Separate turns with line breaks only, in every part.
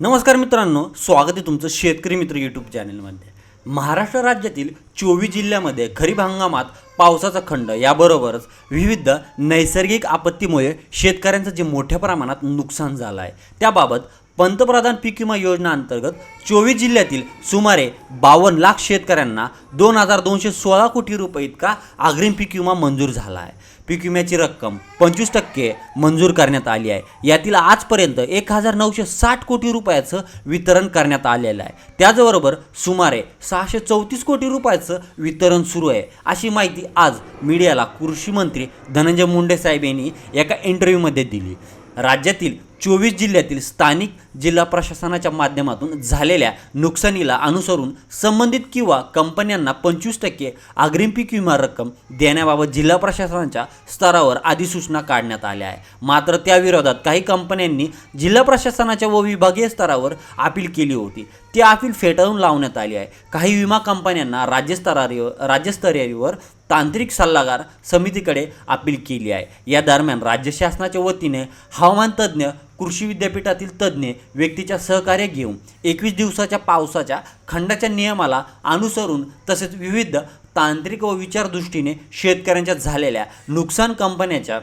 नमस्कार मित्रांनो स्वागत आहे तुमचं शेतकरी मित्र यूट्यूब चॅनलमध्ये महाराष्ट्र राज्यातील चोवीस जिल्ह्यामध्ये खरीप हंगामात पावसाचा खंड याबरोबरच विविध नैसर्गिक आपत्तीमुळे शेतकऱ्यांचं जे मोठ्या प्रमाणात नुकसान झालं आहे त्याबाबत पंतप्रधान पीक विमा योजना अंतर्गत चोवीस जिल्ह्यातील सुमारे बावन्न लाख शेतकऱ्यांना दोन हजार दोनशे सोळा कोटी रुपये इतका अग्रिम पीक विमा मंजूर झाला आहे. पीक विम्याची रक्कम पंचवीस टक्के मंजूर करण्यात आली आहे. यातील आजपर्यंत एक हजार नऊशे साठ कोटी रुपयाचं वितरण करण्यात आलेलं आहे. त्याचबरोबर सुमारे सहाशे चौतीस कोटी रुपयाचं वितरण सुरू आहे. अशी माहिती आज मीडियाला कृषी मंत्री धनंजय मुंडे साहेब यांनी एका इंटरव्ह्यूमध्ये दिली. राज्यातील चोवीस जिल्ह्यातील स्थानिक जिल्हा प्रशासनाच्या माध्यमातून झालेल्या नुकसानीला अनुसरून संबंधित किंवा कंपन्यांना पंचवीस टक्के अग्रिम पीक विमा रक्कम देण्याबाबत जिल्हा प्रशासनाच्या स्तरावर अधिसूचना काढण्यात आल्या आहे. मात्र त्याविरोधात काही कंपन्यांनी जिल्हा प्रशासनाच्या व विभागीय स्तरावर अपील केली होती. ती अपील फेटाळून लावण्यात आली आहे. काही विमा कंपन्यांना राज्यस्तरावर राज्यस्तरीयवर तांत्रिक सल्लागार समितीकडे अपील केली आहे. या दरम्यान राज्य शासनाच्या वतीने हवामान तज्ज्ञ कृषी विद्यापीठातील तज्ज्ञ व्यक्तीच्या सहकार्य घेऊन एकवीस दिवसाच्या पावसाच्या खंडाच्या नियमाला अनुसरून तसेच विविध तांत्रिक व विचारदृष्टीने शेतकऱ्यांच्या झालेल्या नुकसान कंपन्याच्या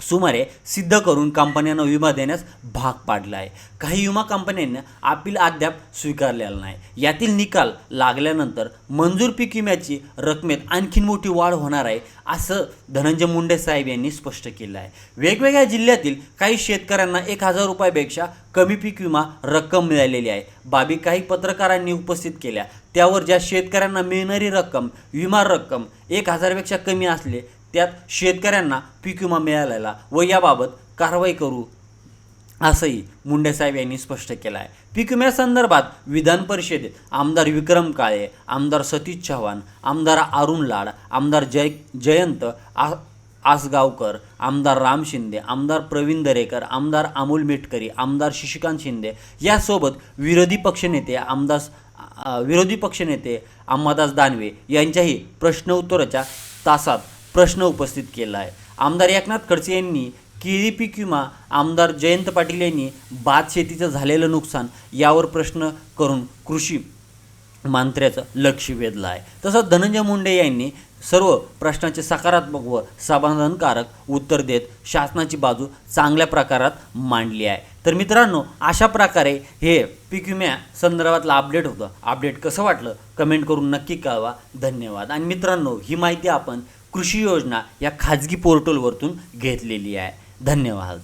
सुमारे सिद्ध करून कंपन्यांना विमा देण्यास भाग पाडला आहे. काही विमा कंपन्यांनी अपील अद्याप स्वीकारलेला नाही. यातील निकाल लागल्यानंतर मंजूर पीक विम्याची रकमेत आणखीन मोठी वाढ होणार आहे असं धनंजय मुंडे साहेब यांनी स्पष्ट केलं आहे. वेगवेगळ्या जिल्ह्यातील काही शेतकऱ्यांना एक हजार रुपयापेक्षा कमी पीक विमा रक्कम मिळालेली आहे. बाबी काही पत्रकारांनी उपस्थित केल्या. त्यावर ज्या शेतकऱ्यांना मिळणारी रक्कम विमा रक्कम एक हजारपेक्षा कमी असले त्यात शेतकऱ्यांना पीक विमा मिळालेला व याबाबत कारवाई करू असंही मुंडेसाहेब यांनी स्पष्ट केलं आहे पीक विम्यासंदर्भात विधान परिषदेत आमदार विक्रम काळे आमदार सतीश चव्हाण आमदार अरुण लाड आमदार जय जयंत आ आसगावकर आमदार राम शिंदे आमदार प्रवीण दरेकर आमदार अमोल मेटकरी आमदार शशिकांत शिंदे यासोबत विरोधी पक्षनेते आमदार विरोधी पक्षनेते अंबादास दानवे यांच्याही प्रश्न उत्तराच्या तासात प्रश्न उपस्थित केला आहे आमदार एकनाथ खडसे यांनी केळीपी पीक विमा आमदार जयंत पाटील यांनी भात शेतीचं झालेलं नुकसान यावर प्रश्न करून कृषी मंत्र्याचं लक्ष वेधलं आहे तसंच धनंजय मुंडे यांनी सर्व प्रश्नाचे सकारात्मक व समाधानकारक उत्तर देत शासनाची बाजू चांगल्या प्रकारात मांडली आहे. तर मित्रांनो अशा प्रकारे हे पीक विम्या संदर्भातलं अपडेट होतं. अपडेट कसं वाटलं? कमेंट करून नक्की कळवा. धन्यवाद. आणि मित्रांनो ही माहिती आपण कृषी योजना या खाजगी पोर्टलवरतून घेतलेली आहे. धन्यवाद.